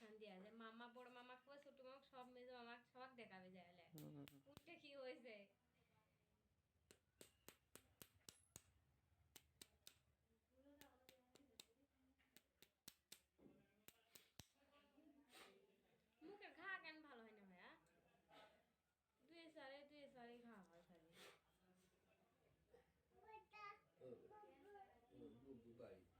tension দিয়া যায় মামা বড় মামা কো ছোট মামা সব মেজো মামা সবাক দেখাবে যাইলে উঠে কি হয়েছে মুখের ঘা কেন ভালো হয় না ভাইয়া দুই সালে দুই সালে ঘা হয় খালি বাড়ি